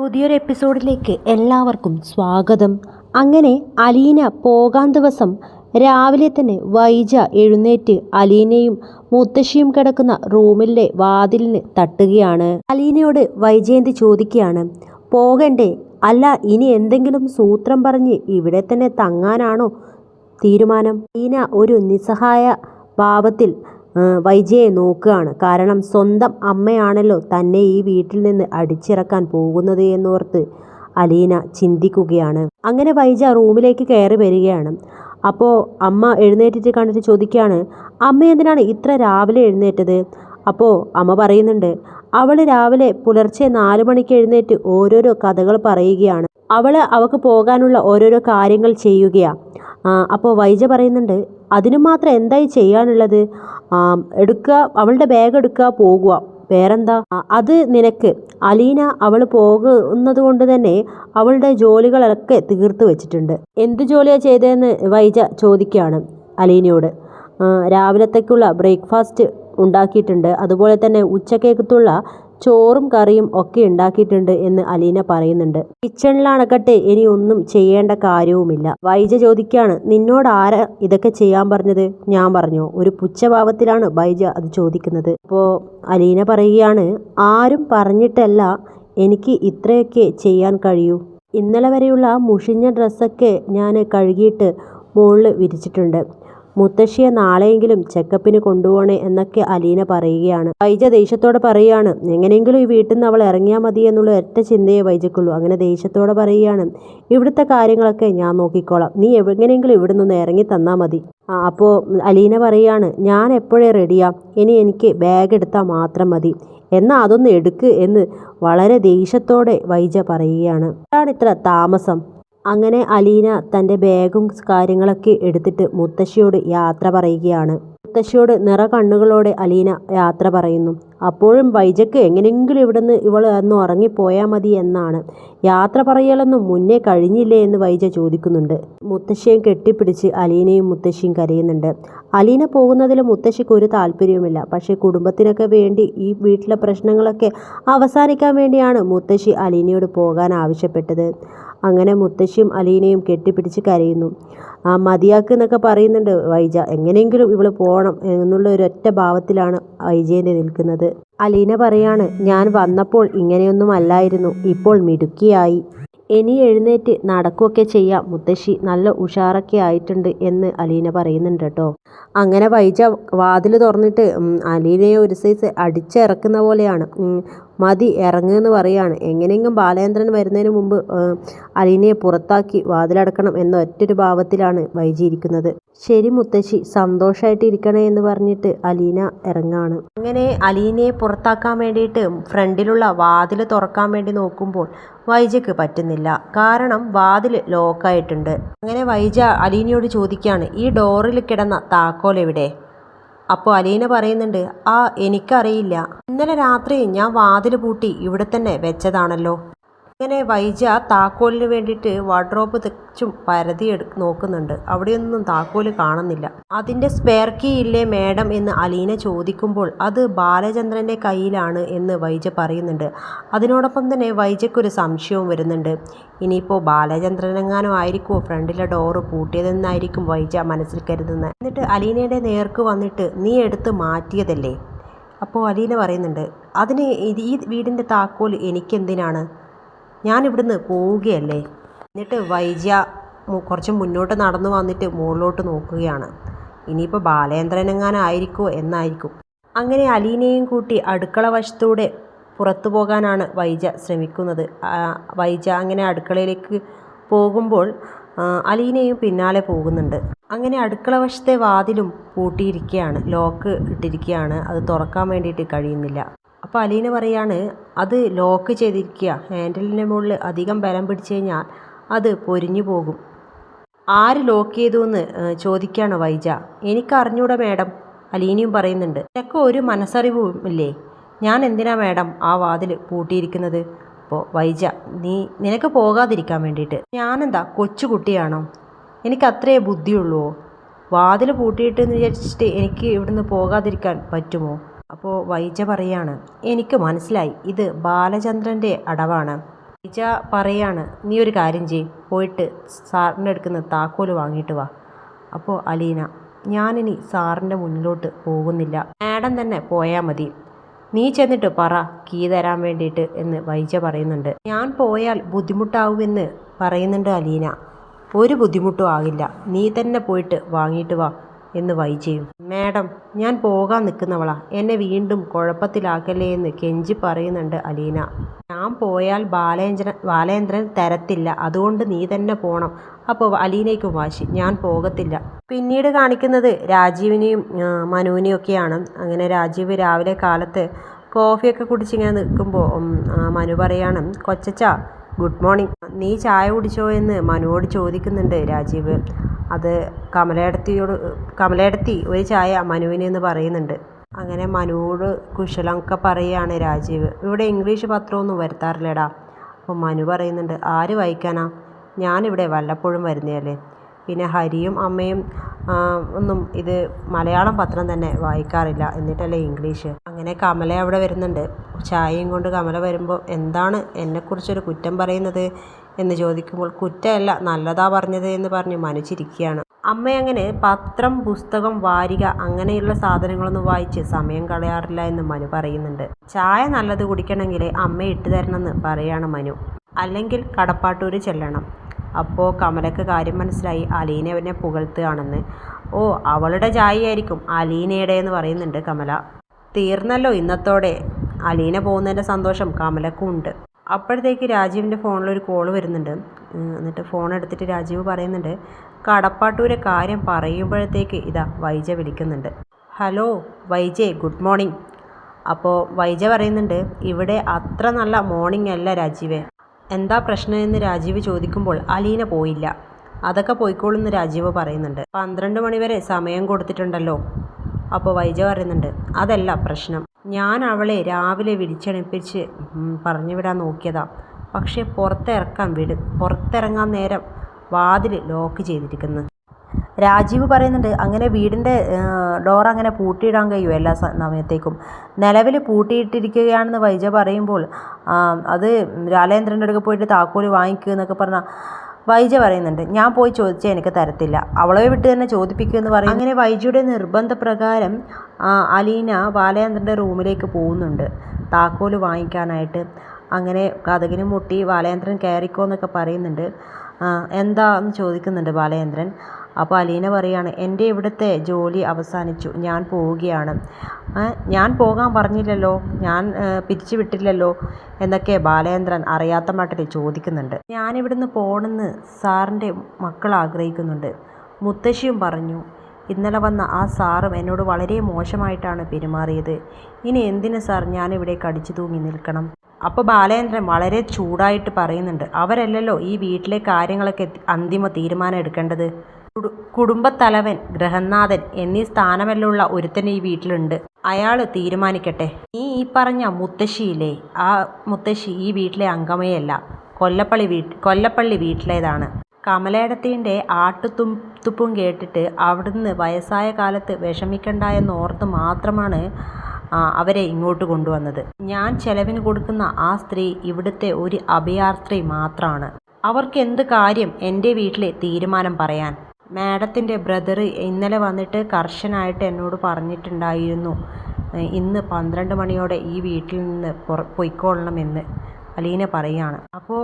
പുതിയൊരു എപ്പിസോഡിലേക്ക് എല്ലാവർക്കും സ്വാഗതം. അങ്ങനെ അലീന പോകാൻ ദിവസം രാവിലെ തന്നെ വൈജ എഴുന്നേറ്റ് അലീനയും മുത്തശ്ശിയും കിടക്കുന്ന റൂമിലെ വാതിലിന് തട്ടുകയാണ്. അലീനയോട് വൈജയന്തി ചോദിക്കുകയാണ് പോകണ്ടേ അല്ല ഇനി എന്തെങ്കിലും സൂത്രം പറഞ്ഞ് ഇവിടെ തന്നെ തങ്ങാനാണോ തീരുമാനം? അലീന ഒരു നിസ്സഹായ ഭാവത്തിൽ വൈജയെ നോക്കുകയാണ്. കാരണം സ്വന്തം അമ്മയാണല്ലോ തന്നെ ഈ വീട്ടിൽ നിന്ന് അടിച്ചിറക്കാൻ പോകുന്നത് എന്നോർത്ത് അലീന ചിന്തിക്കുകയാണ്. അങ്ങനെ വൈജ റൂമിലേക്ക് കയറി വരികയാണ്. അപ്പോൾ അമ്മ എഴുന്നേറ്റിട്ട് കണ്ടിട്ട് ചോദിക്കുകയാണ് അമ്മ എന്തിനാണ് ഇത്ര രാവിലെ എഴുന്നേറ്റത്? അപ്പോൾ അമ്മ പറയുന്നുണ്ട് അവൾ രാവിലെ പുലർച്ചെ നാലു മണിക്ക് എഴുന്നേറ്റ് ഓരോരോ കഥകൾ പറയുകയാണ്. അവൾ അവൾക്ക് പോകാനുള്ള ഓരോരോ കാര്യങ്ങൾ ചെയ്യുകയാണ് അപ്പോൾ വൈജ പറയുന്നുണ്ട് അതിനു മാത്രം എന്തായി ചെയ്യാനുള്ളത്? എടുക്കുക അവളുടെ ബാഗ് എടുക്കുക പോകുക വേറെന്താ? അത് നിനക്ക്. അലീന അവൾ പോകുന്നത് കൊണ്ട് തന്നെ അവളുടെ ജോലികളൊക്കെ തീർത്ത് വെച്ചിട്ടുണ്ട്. എന്ത് ജോലിയാണ് ചെയ്തതെന്ന് വൈജ ചോദിക്കുകയാണ് അലീനയോട്. രാവിലത്തേക്കുള്ള ബ്രേക്ക്ഫാസ്റ്റ് ഉണ്ടാക്കിയിട്ടുണ്ട്. അതുപോലെ തന്നെ ഉച്ചക്കേക്കത്തുള്ള ചോറും കറിയും ഒക്കെ ഉണ്ടാക്കിയിട്ടുണ്ട് എന്ന് അലീന പറയുന്നുണ്ട്. കിച്ചണിലാണക്കട്ടെ ഇനി ഒന്നും ചെയ്യേണ്ട കാര്യവുമില്ല. വൈജ ചോദിക്കാണ് നിന്നോട് ആരാ ഇതൊക്കെ ചെയ്യാൻ പറഞ്ഞത്? ഞാൻ പറഞ്ഞു ഒരു പുച്ഛഭാവത്തിലാണ് വൈജ അത് ചോദിക്കുന്നത്. അപ്പോൾ അലീന പറയുകയാണ് ആരും പറഞ്ഞിട്ടല്ല എനിക്ക് ഇത്രയൊക്കെ ചെയ്യാൻ കഴിയൂ. ഇന്നലെ വരെയുള്ള മുഷിഞ്ഞ ഡ്രസ്സൊക്കെ ഞാൻ കഴുകിയിട്ട് മുകളിൽ വിരിച്ചിട്ടുണ്ട്. മുത്തശ്ശിയെ നാളെയെങ്കിലും ചെക്കപ്പിന് കൊണ്ടുപോകണേ എന്നൊക്കെ അലീന പറയുകയാണ്. വൈജ ദേഷ്യത്തോടെ പറയുകയാണ് എങ്ങനെയെങ്കിലും ഈ വീട്ടിൽ നിന്ന് അവൾ ഇറങ്ങിയാൽ മതി എന്നുള്ള ഒറ്റ ചിന്തയെ വൈജക്കുള്ളൂ. അങ്ങനെ ദേഷ്യത്തോടെ പറയുകയാണ് ഇവിടുത്തെ കാര്യങ്ങളൊക്കെ ഞാൻ നോക്കിക്കോളാം. നീ എങ്ങനെയെങ്കിലും ഇവിടെ നിന്ന് ഇറങ്ങി തന്നാൽ മതി. അപ്പോൾ അലീന പറയാണ് ഞാൻ എപ്പോഴേ റെഡിയാ? ഇനി എനിക്ക് ബാഗ് എടുത്താൽ മാത്രം മതി. എന്നാൽ അതൊന്ന് എടുക്ക് എന്ന് വളരെ ദേഷ്യത്തോടെ വൈജ പറയുകയാണ്. അതാണ് ഇത്ര താമസം. അങ്ങനെ അലീന തന്റെ ബാഗും കാര്യങ്ങളൊക്കെ എടുത്തിട്ട് മുത്തശ്ശിയോട് യാത്ര പറയുകയാണ്. മുത്തശ്ശിയോട് നിറ കണ്ണുകളോടെ അലീന യാത്ര പറയുന്നു. അപ്പോഴും വൈജക്ക് എങ്ങനെയെങ്കിലും ഇവിടുന്ന് ഇവൾ ഒന്ന് ഉറങ്ങിപ്പോയാൽ മതി എന്നാണ്. യാത്ര പറയലൊന്നും മുന്നേ കഴിഞ്ഞില്ലേ എന്ന് വൈജ ചോദിക്കുന്നുണ്ട്. മുത്തശ്ശിയും കെട്ടിപ്പിടിച്ച് അലീനയും മുത്തശ്ശിയും കരയുന്നുണ്ട്. അലീന പോകുന്നതിൽ മുത്തശ്ശിക്ക് ഒരു താല്പര്യവുമില്ല. പക്ഷേ കുടുംബത്തിനൊക്കെ വേണ്ടി ഈ വീട്ടിലെ പ്രശ്നങ്ങളൊക്കെ അവസാനിക്കാൻ വേണ്ടിയാണ് മുത്തശ്ശി അലീനയോട് പോകാൻ ആവശ്യപ്പെട്ടത്. അങ്ങനെ മുത്തശ്ശിയും അലീനയും കെട്ടിപ്പിടിച്ച് കരയുന്നു. ആ മതിയാക്ക് എന്നൊക്കെ പറയുന്നുണ്ട് വൈജ. എങ്ങനെയെങ്കിലും ഇവൾ പോകണം എന്നുള്ള ഒരൊറ്റ ഭാവത്തിലാണ് വൈജയന്തി നിൽക്കുന്നത്. അലീന പറയാണ് ഞാൻ വന്നപ്പോൾ ഇങ്ങനെയൊന്നും അല്ലായിരുന്നു. ഇപ്പോൾ മിടുക്കിയായി. ഇനി എഴുന്നേറ്റ് നടക്കുകയൊക്കെ ചെയ്യാം. മുത്തശ്ശി നല്ല ഉഷാറൊക്കെ ആയിട്ടുണ്ട് എന്ന് അലീന പറയുന്നുണ്ട് കേട്ടോ. അങ്ങനെ വൈജ വാതിൽ തുറന്നിട്ട് അലീനയെ ഒരു സൈസ് അടിച്ചിറക്കുന്ന പോലെയാണ്. മതി ഇറങ്ങുമെന്ന് പറയുകയാണ് എങ്ങനെയെങ്കിലും ബാലേന്ദ്രൻ വരുന്നതിന് മുമ്പ് അലീനയെ പുറത്താക്കി വാതിലടക്കണം എന്ന ഒറ്റൊരു ഭാവത്തിലാണ് വൈജി ഇരിക്കുന്നത്. ശരി മുത്തശ്ശി സന്തോഷമായിട്ട് ഇരിക്കണേ എന്ന് പറഞ്ഞിട്ട് അലീന ഇറങ്ങാണ്. അങ്ങനെ അലീനയെ പുറത്താക്കാൻ വേണ്ടിയിട്ട് ഫ്രണ്ടിലുള്ള വാതിൽ തുറക്കാൻ വേണ്ടി നോക്കുമ്പോൾ വൈജയ്ക്ക് പറ്റുന്നില്ല. കാരണം വാതിൽ ലോക്കായിട്ടുണ്ട്. അങ്ങനെ വൈജ അലീനയോട് ചോദിക്കുകയാണ് ഈ ഡോറിൽ കിടന്ന താക്കോൽ എവിടെ? അപ്പോൾ അലീന പറയുന്നുണ്ട് ആ എനിക്കറിയില്ല. ഇന്നലെ രാത്രി ഞാൻ വാതിൽ പൂട്ടി ഇവിടെ തന്നെ വെച്ചതാണല്ലോ. അങ്ങനെ വൈജ താക്കോലിന് വേണ്ടിയിട്ട് വാർഡ്രോബ് തെച്ചും പരതി നോക്കുന്നുണ്ട്. അവിടെയൊന്നും താക്കോൽ കാണുന്നില്ല. അതിന്റെ സ്പെയർ കീ ഇല്ലേ മാഡം എന്ന് അലീന ചോദിക്കുമ്പോൾ അത് ബാലചന്ദ്രന്റെ കയ്യിലാണ് എന്ന് വൈജ പറയുന്നുണ്ട്. അതിനോടൊപ്പം തന്നെ വൈജയ്ക്കൊരു സംശയവും വരുന്നുണ്ട്. ഇനിയിപ്പോൾ ബാലചന്ദ്രനെങ്ങാനും ആയിരിക്കുമോ ഫ്രണ്ടിലെ ഡോറ് പൂട്ടിയതെന്നായിരിക്കും വൈജ മനസ്സിൽ കരുതുന്നത് എന്നിട്ട് അലീനയുടെ നേർക്ക് വന്നിട്ട് നീ എടുത്ത് മാറ്റിയതല്ലേ? അപ്പോൾ അലീന പറയുന്നുണ്ട് അതിന് ഈ വീടിന്റെ താക്കോൽ എനിക്കെന്തിനാണ്? ഞാൻ ഇവിടുന്ന് പോവുകയല്ലേ. എന്നിട്ട് വൈജ കുറച്ച് മുന്നോട്ട് നടന്നു വന്നിട്ട് മുകളിലോട്ട് നോക്കുകയാണ്. ഇനിയിപ്പോൾ ബാലേന്ദ്രനെങ്ങാനും ആയിരിക്കുമോ എന്നായിരിക്കും. അങ്ങനെ അലീനയും കൂട്ടി അടുക്കള വശത്തൂടെ പുറത്തു പോകാനാണ് വൈജ ശ്രമിക്കുന്നത്. വൈജ അങ്ങനെ അടുക്കളയിലേക്ക് പോകുമ്പോൾ അലീനയും പിന്നാലെ പോകുന്നുണ്ട്. അങ്ങനെ അടുക്കള വശത്തെ വാതിലും പൂട്ടിയിരിക്കുകയാണ്. ലോക്ക് ഇട്ടിരിക്കുകയാണ്. അത് തുറക്കാൻ വേണ്ടിയിട്ട് കഴിയുന്നില്ല. അപ്പോൾ അലീന പറയാണ് അത് ലോക്ക് ചെയ്തിരിക്കുക ഹാൻഡിലിന്റെ മുകളിൽ അധികം ബലം പിടിച്ചു കഴിഞ്ഞാൽ അത് പൊരിഞ്ഞു പോകും. ആര് ലോക്ക് ചെയ്തു എന്ന് ചോദിക്കുകയാണ് വൈജ? എനിക്കറിഞ്ഞൂടെ മാഡം അലീനയും പറയുന്നുണ്ട്. ഇതൊക്കെ ഒരു മനസ്സറിവും ഇല്ലേ? ഞാൻ എന്തിനാ മാഡം ആ വാതിൽ പൂട്ടിയിരിക്കുന്നത്? അപ്പോൾ വൈജ നീ നിനക്ക് പോകാതിരിക്കാൻ വേണ്ടിയിട്ട്. ഞാനെന്താ കൊച്ചുകുട്ടിയാണോ? എനിക്ക് അത്രേ ബുദ്ധിയുള്ളൂ. വാതിൽ പൂട്ടിയിട്ടെന്ന് വിചാരിച്ചിട്ട് എനിക്ക് ഇവിടുന്ന് പോകാതിരിക്കാൻ പറ്റുമോ? അപ്പോൾ വൈജ പറയാണ് എനിക്ക് മനസ്സിലായി ഇത് ബാലചന്ദ്രന്റെ അടവാണ്. വൈജ പറയാണ് നീ ഒരു കാര്യം ചെയ് പോയിട്ട് സാറിന്റെ അടുക്കുന്ന താക്കോൽ വാങ്ങിയിട്ട് വാ. അപ്പോൾ അലീന ഞാനിനി സാറിന്റെ മുന്നിലോട്ട് പോകുന്നില്ല മാഡം തന്നെ പോയാൽ മതി. നീ ചെന്നിട്ട് പറ കീ തരാൻ വേണ്ടിയിട്ട് എന്ന് വൈജ പറയുന്നുണ്ട്. ഞാൻ പോയാൽ ബുദ്ധിമുട്ടാവുമെന്ന് പറയുന്നുണ്ട് അലീന. ഒരു ബുദ്ധിമുട്ടും ആകില്ല. നീ തന്നെ പോയിട്ട് വാങ്ങിയിട്ട് വാ. എന്ന് വൈജയും. മാഡം ഞാൻ പോകാൻ നിൽക്കുന്നവളാ. എന്നെ വീണ്ടും കുഴപ്പത്തിലാക്കല്ലേ എന്ന് കെഞ്ചി പറയുന്നുണ്ട് അലീന. ഞാൻ പോയാൽ ബാലേന്ദ്രൻ ബാലേന്ദ്രൻ തരത്തില്ല. അതുകൊണ്ട് നീ തന്നെ പോണം. അപ്പോൾ അലീനയ്ക്കും വാശി. ഞാൻ പോകത്തില്ല. പിന്നീട് കാണിക്കുന്നത് രാജീവിനെയും മനുവിനെയും ഒക്കെയാണ്. അങ്ങനെ രാജീവ് രാവിലെ കാലത്ത് കോഫിയൊക്കെ കുടിച്ചിങ്ങനെ നിൽക്കുമ്പോൾ മനു പറയാണ് കൊച്ചച്ച ഗുഡ് മോർണിംഗ്. നീ ചായ കുടിച്ചോ എന്ന് മനുവോട് ചോദിക്കുന്നുണ്ട് രാജീവ്. അത് കമലയിടത്തിയോട് കമലയിടത്തി ഒരു ചായ മനുവിന് എന്ന് പറയുന്നുണ്ട്. അങ്ങനെ മനുവോട് കുശലമൊക്കെ പറയുകയാണ് രാജീവ്. ഇവിടെ ഇംഗ്ലീഷ് പത്രമൊന്നും വരുത്താറില്ലടാ. അപ്പോൾ മനു പറയുന്നുണ്ട് ആര് വായിക്കാനാ? ഞാനിവിടെ വല്ലപ്പോഴും വരുന്നതല്ലേ? പിന്നെ ഹരിയും അമ്മയും ഒന്നും ഇത് മലയാളം പത്രം തന്നെ വായിക്കാറില്ല. എന്നിട്ടല്ലേ ഇംഗ്ലീഷ്. അങ്ങനെ കമല അവിടെ വരുന്നുണ്ട്. ചായയും കൊണ്ട് കമല വരുമ്പോൾ എന്താണ് എന്നെക്കുറിച്ചൊരു കുറ്റം പറയുന്നത് എന്ന് ചോദിക്കുമ്പോൾ കുറ്റമല്ല നല്ലതാ പറഞ്ഞത് എന്ന് പറഞ്ഞ് മനുച്ചിരിക്കുകയാണ്. അമ്മ അങ്ങനെ പത്രം പുസ്തകം വാരിക അങ്ങനെയുള്ള സാധനങ്ങളൊന്നും വായിച്ച് സമയം കളയാറില്ല എന്ന് മനു പറയുന്നുണ്ട്. ചായ നല്ലത് കുടിക്കണമെങ്കിൽ അമ്മ ഇട്ട് തരണമെന്ന് പറയാണ് മനു. അല്ലെങ്കിൽ കടപ്പാട്ടൂർ ചെല്ലണം. അപ്പോൾ കമലക്ക് കാര്യം മനസ്സിലായി. അലീന അവനെ പുകഴ്ത്തുകയാണെന്ന്. ഓ അവളുടെ ചായയായിരിക്കും അലീനയുടെ എന്ന് പറയുന്നുണ്ട് കമല. തീർന്നല്ലോ ഇന്നത്തോടെ. അലീന പോകുന്നതിന്റെ സന്തോഷം കമലക്കും ഉണ്ട്. അപ്പോഴത്തേക്ക് രാജീവിന്റെ ഫോണിൽ ഒരു കോൾ വരുന്നുണ്ട്. എന്നിട്ട് ഫോൺ എടുത്തിട്ട് രാജീവ് പറയുന്നുണ്ട് കടപ്പാട്ടൂരെ കാര്യം പറയുമ്പോഴത്തേക്ക് ഇതാ വൈജ വിളിക്കുന്നുണ്ട്. ഹലോ വൈജെ ഗുഡ് മോർണിംഗ്. അപ്പോൾ വൈജ പറയുന്നുണ്ട് ഇവിടെ അത്ര നല്ല മോർണിംഗ് അല്ല രാജീവേ. എന്താ പ്രശ്നമെന്ന് രാജീവ് ചോദിക്കുമ്പോൾ അലീന പോയില്ല. അതൊക്കെ പോയിക്കോളൂന്ന് രാജീവ് പറയുന്നുണ്ട്. പന്ത്രണ്ട് മണിവരെ സമയം കൊടുത്തിട്ടുണ്ടല്ലോ. അപ്പോൾ വൈജ പറയുന്നുണ്ട് അതല്ല പ്രശ്നം. ഞാൻ അവളെ രാവിലെ വിളിച്ചെണിപ്പിച്ച് പറഞ്ഞു വിടാൻ നോക്കിയതാ. പക്ഷേ പുറത്തിറക്കാൻ വിട് പുറത്തിറങ്ങാൻ നേരം വാതിൽ ലോക്ക് ചെയ്തിരിക്കുന്നു. രാജീവ് പറയുന്നുണ്ട് അങ്ങനെ വീടിന്റെ ഡോർ അങ്ങനെ പൂട്ടിയിടാൻ കഴിയും എല്ലാ സമയത്തേക്കും. നിലവിൽ പൂട്ടിയിട്ടിരിക്കുകയാണെന്ന് വൈജ പറയുമ്പോൾ അത് രാലേന്ദ്രന്റെ അടുക്ക പോയിട്ട് താക്കോൽ വാങ്ങിക്കുക എന്നൊക്കെ പറഞ്ഞാൽ വൈജ പറയുന്നുണ്ട്. ഞാൻ പോയി ചോദിച്ചാൽ എനിക്ക് തരത്തില്ല. അവളെ വിട്ട് തന്നെ ചോദിപ്പിക്കുക എന്ന് പറയും. അങ്ങനെ വൈജയുടെ നിർബന്ധപ്രകാരം അലീന ബാലചന്ദ്രന്റെ റൂമിലേക്ക് പോകുന്നുണ്ട്. താക്കോൽ വാങ്ങിക്കാനായിട്ട് അങ്ങനെ കഥകിന് മുട്ടി ബാലചന്ദ്രൻ കയറിക്കോ എന്നൊക്കെ പറയുന്നുണ്ട്. എന്താന്ന് ചോദിക്കുന്നുണ്ട് ബാലചന്ദ്രൻ. അപ്പോൾ അലീന പറയാണ് എന്റെ ഇവിടുത്തെ ജോലി അവസാനിച്ചു ഞാൻ പോവുകയാണ്. ഞാൻ പോകാൻ പറഞ്ഞില്ലല്ലോ ഞാൻ പിരിച്ചു വിട്ടില്ലല്ലോ എന്നൊക്കെ ബാലേന്ദ്രൻ അറിയാത്ത മട്ടിൽ ചോദിക്കുന്നുണ്ട്. ഞാനിവിടുന്ന് പോകണമെന്ന് സാറിന്റെ മക്കൾ ആഗ്രഹിക്കുന്നുണ്ട്. മുത്തശ്ശിയും പറഞ്ഞു ഇന്നലെ വന്ന ആ സാറും എന്നോട് വളരെ മോശമായിട്ടാണ് പെരുമാറിയത്. ഇനി എന്തിന് സാർ ഞാനിവിടെ കടിച്ചു തൂങ്ങി നിൽക്കണം? അപ്പോൾ ബാലേന്ദ്രൻ വളരെ ചൂടായിട്ട് പറയുന്നുണ്ട് അവരല്ലല്ലോ ഈ വീട്ടിലെ കാര്യങ്ങളൊക്കെ അന്തിമ തീരുമാനം എടുക്കേണ്ടത്. കുടുംബത്തലവൻ ഗൃഹനാഥൻ എന്നീ സ്ഥാനമെല്ലുള്ള ഒരുത്തൻ ഈ വീട്ടിലുണ്ട്. അയാൾ തീരുമാനിക്കട്ടെ. നീ ഈ പറഞ്ഞ മുത്തശ്ശിയില്ലേ? ആ മുത്തശ്ശി ഈ വീട്ടിലെ അംഗമയല്ല കൊല്ലപ്പള്ളി വീട്ട് കൊല്ലപ്പള്ളി വീട്ടിലേതാണ്. കമലേടത്തിന്റെ ആട്ടുത്തും തുപ്പും കേട്ടിട്ട് അവിടുന്ന് വയസ്സായ കാലത്ത് വിഷമിക്കണ്ട എന്നോർത്ത് മാത്രമാണ് അവരെ ഇങ്ങോട്ട് കൊണ്ടുവന്നത്. ഞാൻ ചെലവിന് കൊടുക്കുന്ന ആ സ്ത്രീ ഇവിടുത്തെ ഒരു അഭയാർത്ഥി മാത്രമാണ് അവർക്ക് എന്ത് കാര്യം എന്റെ വീട്ടിലെ തീരുമാനം പറയാൻ? മാഡത്തിന്റെ ബ്രദർ ഇന്നലെ വന്നിട്ട് കർശനായിട്ട് എന്നോട് പറഞ്ഞിട്ടുണ്ടായിരുന്നു. ഇന്ന് പന്ത്രണ്ട് മണിയോടെ ഈ വീട്ടിൽ നിന്ന് പൊയ്ക്കോളണമെന്ന്. അലീന പറയാണ് അപ്പോൾ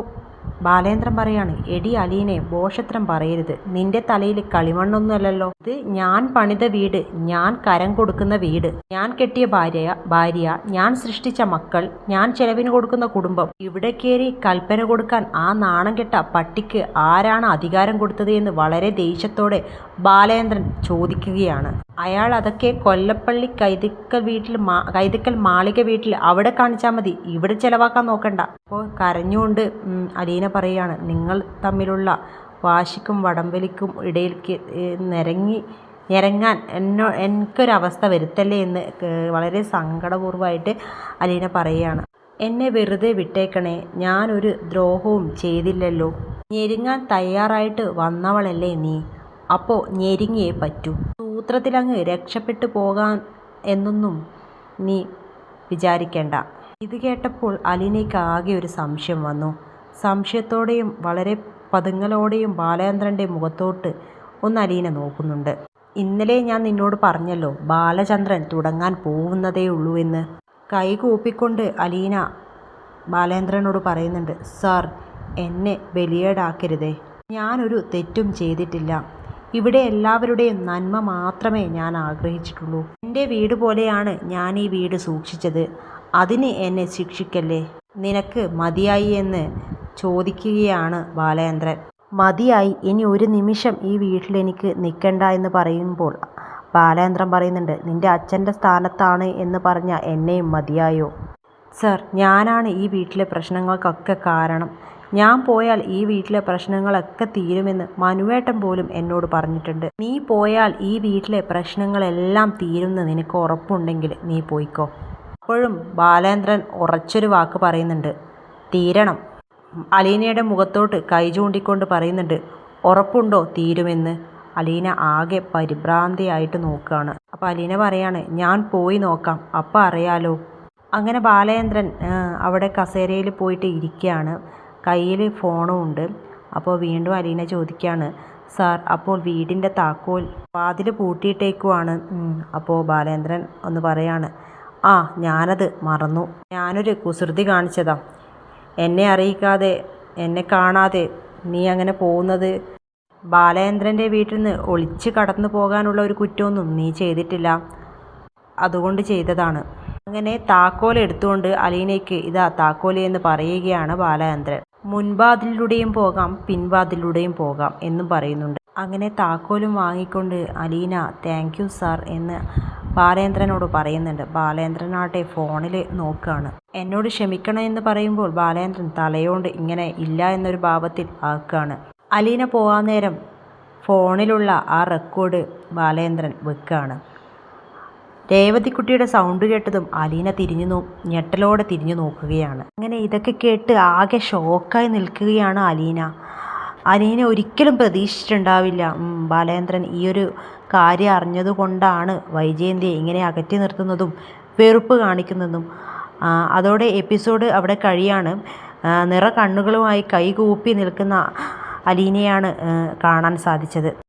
ബാലേന്ദ്രൻ പറയാണ് എടി അലീനെ ബോഷത്രം പറയരുത്. നിന്റെ തലയിൽ കളിമണ്ണൊന്നുമല്ലല്ലോ ഇത് ഞാൻ പണിത വീട്. ഞാൻ കരം കൊടുക്കുന്ന വീട്. ഞാൻ കെട്ടിയ ഭാര്യ ഭാര്യ. ഞാൻ സൃഷ്ടിച്ച മക്കൾ. ഞാൻ ചെലവിന് കൊടുക്കുന്ന കുടുംബം. ഇവിടെ കയറി കൽപ്പന കൊടുക്കാൻ ആ നാണം കെട്ട പട്ടിക്ക് ആരാണ് അധികാരം കൊടുത്തത് എന്ന് വളരെ ദേഷ്യത്തോടെ ബാലേന്ദ്രൻ ചോദിക്കുകയാണ്. അയാൾ അതൊക്കെ കൊല്ലപ്പള്ളി കൈതിക്കൽ വീട്ടിൽ കൈതിക്കൽ മാളിക വീട്ടിൽ അവിടെ കാണിച്ചാൽ മതി. ഇവിടെ ചിലവാക്കാൻ നോക്കണ്ട. അപ്പോൾ കരഞ്ഞുകൊണ്ട് അലീന പറയുകയാണ് നിങ്ങൾ തമ്മിലുള്ള വാശിക്കും വടംവലിക്കും ഇടയിലേക്ക് നിരങ്ങി ഇറങ്ങാൻ എന്നോ എനിക്കൊരവസ്ഥ വരുത്തല്ലേ എന്ന് വളരെ സങ്കടപൂർവമായിട്ട് അലീന പറയുകയാണ്. എന്നെ വെറുതെ വിട്ടേക്കണേ ഞാനൊരു ദ്രോഹവും ചെയ്തില്ലല്ലോ. ഞെരുങ്ങാൻ തയ്യാറായിട്ട് വന്നവളല്ലേ നീ. അപ്പോൾ ഞെരുങ്ങിയേ പറ്റൂ. സൂത്രത്തിലങ്ങ് രക്ഷപ്പെട്ടു പോകാൻ എന്നൊന്നും നീ വിചാരിക്കേണ്ട. ഇത് കേട്ടപ്പോൾ അലീനയ്ക്ക് ആകെ ഒരു സംശയം വന്നു. സംശയത്തോടെയും വളരെ പതുങ്ങലോടെയും ബാലചന്ദ്രന്റെ മുഖത്തോട്ട് ഒന്ന് അലീന നോക്കുന്നുണ്ട്. ഇന്നലെ ഞാൻ നിന്നോട് പറഞ്ഞല്ലോ ബാലചന്ദ്രൻ തുടങ്ങാൻ പോവുന്നതേയുള്ളൂ എന്ന് കൈ കൂപ്പിക്കൊണ്ട് അലീന ബാലേന്ദ്രനോട് പറയുന്നുണ്ട് സാർ എന്നെ ബലിയേടാക്കരുതേ ഞാനൊരു തെറ്റും ചെയ്തിട്ടില്ല. ഇവിടെ എല്ലാവരുടെയും നന്മ മാത്രമേ ഞാൻ ആഗ്രഹിച്ചിട്ടുള്ളൂ. എന്റെ വീട് പോലെയാണ് ഞാൻ ഈ വീട് സൂക്ഷിച്ചത്. അതിന് എന്നെ ശിക്ഷിക്കല്ലേ? നിനക്ക് മതിയായി എന്ന് ചോദിക്കുകയാണ് ബാലേന്ദ്രൻ മതിയായി. ഇനി ഒരു നിമിഷം ഈ വീട്ടിൽ എനിക്ക് നിൽക്കണ്ട എന്ന് പറയുമ്പോൾ ബാലേന്ദ്രൻ പറയുന്നുണ്ട് നിന്റെ അച്ഛന്റെ സ്ഥാനത്താണ് എന്ന് പറഞ്ഞ എന്നെയും മതിയായോ? സർ ഞാനാണ് ഈ വീട്ടിലെ പ്രശ്നങ്ങൾക്കൊക്കെ കാരണം. ഞാൻ പോയാൽ ഈ വീട്ടിലെ പ്രശ്നങ്ങളൊക്കെ തീരുമെന്ന് മനുവേട്ടൻ പോലും എന്നോട് പറഞ്ഞിട്ടുണ്ട്. നീ പോയാൽ ഈ വീട്ടിലെ പ്രശ്നങ്ങളെല്ലാം തീരുമെന്ന് നിനക്ക് ഉറപ്പുണ്ടെങ്കിൽ നീ പോയിക്കോ. അപ്പോഴും ബാലേന്ദ്രൻ ഉറച്ചൊരു വാക്ക് പറയുന്നുണ്ട്. തീരണം. അലീനയുടെ മുഖത്തോട്ട് കൈ ചൂണ്ടിക്കൊണ്ട് പറയുന്നുണ്ട്. ഉറപ്പുണ്ടോ തീരുമെന്ന്? അലീന ആകെ പരിഭ്രാന്തിയായിട്ട് നോക്കുകയാണ്. അപ്പോൾ അലീന പറയാണ് ഞാൻ പോയി നോക്കാം. അപ്പം അറിയാലോ. അങ്ങനെ ബാലേന്ദ്രൻ അവിടെ കസേരയിൽ പോയിട്ട് ഇരിക്കുകയാണ്. കയ്യിൽ ഫോണും ഉണ്ട്. അപ്പോൾ വീണ്ടും അലീന ചോദിക്കുകയാണ് സാർ അപ്പോൾ വീടിന്റെ താക്കോൽ വാതിൽ പൂട്ടിയിട്ടേക്കുവാണ്? അപ്പോൾ ബാലേന്ദ്രൻ ഒന്ന് പറയാണ് ആ ഞാനത് മറന്നു. ഞാനൊരു കുസൃതി കാണിച്ചതാ. എന്നെ അറിയിക്കാതെ എന്നെ കാണാതെ നീ അങ്ങനെ പോകുന്നത്. ബാലേന്ദ്രന്റെ വീട്ടിൽ നിന്ന് ഒളിച്ച് കടന്നു പോകാനുള്ള ഒരു കുറ്റമൊന്നും നീ ചെയ്തിട്ടില്ല. അതുകൊണ്ട് ചെയ്തതാണ്. അങ്ങനെ താക്കോൽ എടുത്തുകൊണ്ട് അലീനയ്ക്ക് ഇതാ താക്കോലി എന്ന് പറയുകയാണ് ബാലചന്ദ്രൻ മുൻവാതിലൂടെയും പോകാം പിൻവാതിലൂടെയും പോകാം എന്നും പറയുന്നുണ്ട്. അങ്ങനെ താക്കോലും വാങ്ങിക്കൊണ്ട് അലീന താങ്ക് യു സാർ എന്ന് ബാലേന്ദ്രനോട് പറയുന്നുണ്ട്. ബാലേന്ദ്രനാട്ടെ ഫോണിൽ നോക്കുകയാണ് എന്നോട് ക്ഷമിക്കണം എന്ന് പറയുമ്പോൾ ബാലേന്ദ്രൻ തലയോണ്ട് ഇങ്ങനെ ഇല്ല എന്നൊരു ഭാവത്തിൽ ആക്കുകയാണ് അലീന പോകാൻ നേരം ഫോണിലുള്ള ആ റെക്കോർഡ് ബാലേന്ദ്രൻ വെക്കുകയാണ് രേവതിക്കുട്ടിയുടെ സൗണ്ട് കേട്ടതും അലീന തിരിഞ്ഞു നോ ഞെട്ടലോടെ തിരിഞ്ഞു നോക്കുകയാണ്. അങ്ങനെ ഇതൊക്കെ കേട്ട് ആകെ ഷോക്കായി നിൽക്കുകയാണ് അലീന. അലീന ഒരിക്കലും പ്രതീക്ഷിച്ചിട്ടുണ്ടാവില്ല. ബാലേന്ദ്രൻ ഈ ഒരു കാര്യം അറിഞ്ഞതുകൊണ്ടാണ് വൈജയന്തിയെ ഇങ്ങനെ അകറ്റി നിർത്തുന്നതും വെറുപ്പ് കാണിക്കുന്നതും. അതോടെ എപ്പിസോഡ് അവിടെ കഴിയാണ്. നിറ കണ്ണുകളുമായി കൈകൂപ്പി നിൽക്കുന്ന അലീനയാണ് കാണാൻ സാധിച്ചത്.